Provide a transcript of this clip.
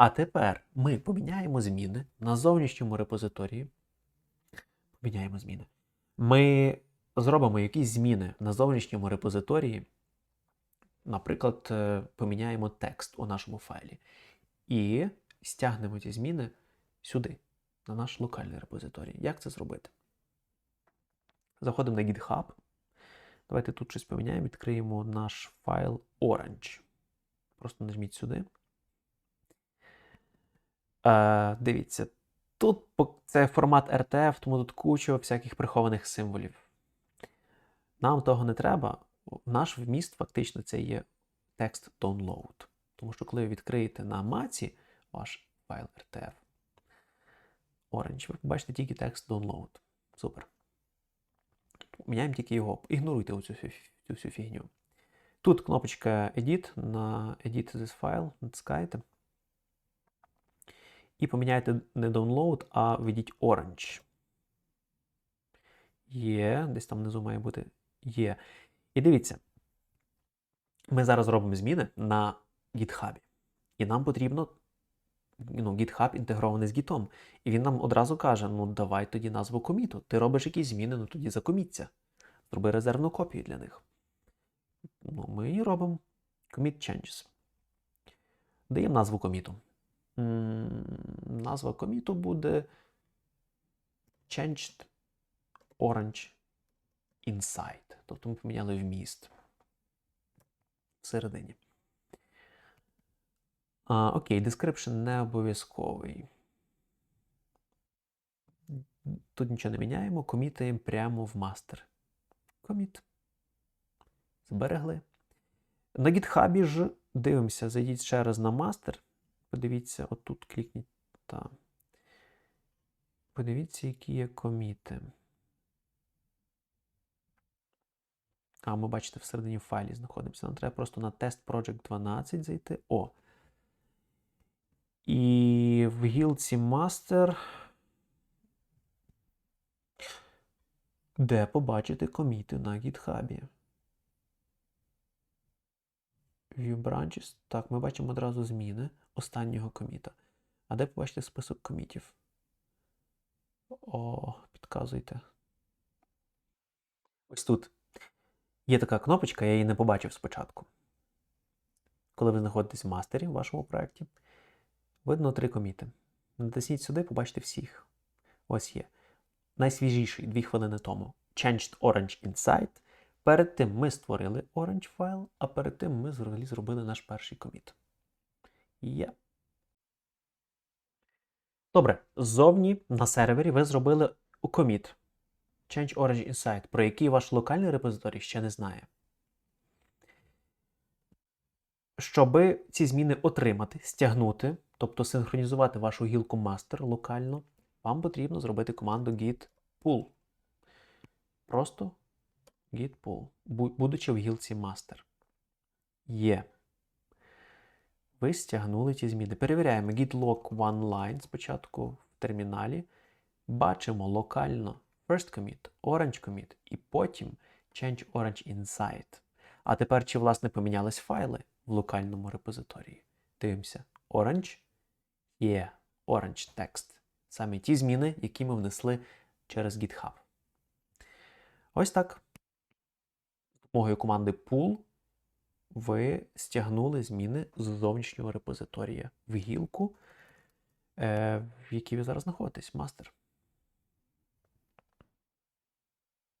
А тепер ми поміняємо зміни на зовнішньому репозиторії. Поміняємо зміни. Ми зробимо якісь зміни на зовнішньому репозиторії. Наприклад, е, поміняємо текст у нашому файлі. І стягнемо ці зміни сюди, на наш локальний репозиторій. Як це зробити? Заходимо на GitHub. Давайте тут щось поміняємо, відкриємо наш файл Orange. Просто нажміть сюди. Е, дивіться, тут це формат RTF, тому тут куча всяких прихованих символів. Нам того не треба. Наш вміст фактично це є текст download. Тому що коли ви відкриєте на маці ваш файл RTF Orange, ви побачите тільки текст download. Супер. Міняємо тільки його. Ігноруйте оцю цю всю фігню. Тут кнопочка Edit на Edit this file, натискаєте. І поміняйте не download, а введіть Orange. Є, десь там внизу має бути є. І дивіться, ми зараз робимо зміни на GitHub. І нам потрібно, ну, GitHub інтегрований з Gitом. І він нам одразу каже: ну давай тоді назву коміту. Ти робиш якісь зміни, ну тоді закоміться. Зроби резервну копію для них. Ну, ми її робимо. Commit changes. Даємо назву коміту. Назва коміту буде Changed Orange Inside. Тобто ми поміняли вміст всередині. А, окей, description не обов'язковий. Тут нічого не міняємо, комітаємо прямо в мастер. Коміт. Зберегли. На GitHub ж дивимося, зайдіть ще раз на мастер. Подивіться, отут клікніть. Та. Подивіться, які є коміти. А, ми бачите, всередині в файлі знаходимося. Нам треба просто на Test Project 12 зайти. О. І в гілці Master. Де побачити коміти на GitHub? View Branches. Так, ми бачимо одразу зміни останнього коміта. А де побачите список комітів? О, підказуйте. Ось тут. Є така кнопочка, я її не побачив спочатку. Коли ви знаходитесь в мастері в вашому проєкті, видно три коміти. Натисніть сюди, побачите всіх. Ось є. Найсвіжіший 2 хвилини тому. Changed Orange Inside. Перед тим ми створили Orange файл, а перед тим ми зробили наш перший коміт. Є. Добре, ззовні на сервері ви зробили коміт Change Orange Inside, про який ваш локальний репозиторій ще не знає. Щоб ці зміни отримати, стягнути, тобто синхронізувати вашу гілку master локально, вам потрібно зробити команду git pull. Просто git pull, будучи в гілці master. Є. Ви стягнули ці зміни. Перевіряємо git log one line спочатку в терміналі. Бачимо локально first commit, orange commit і потім change orange inside. А тепер чи власне помінялись файли в локальному репозиторії? Дивимося. Orange є orange text. Саме ті зміни, які ми внесли через GitHub. Ось так. З допомогою команди pull ви стягнули зміни з зовнішнього репозиторія в гілку, е, в якій ви зараз знаходитесь, мастер.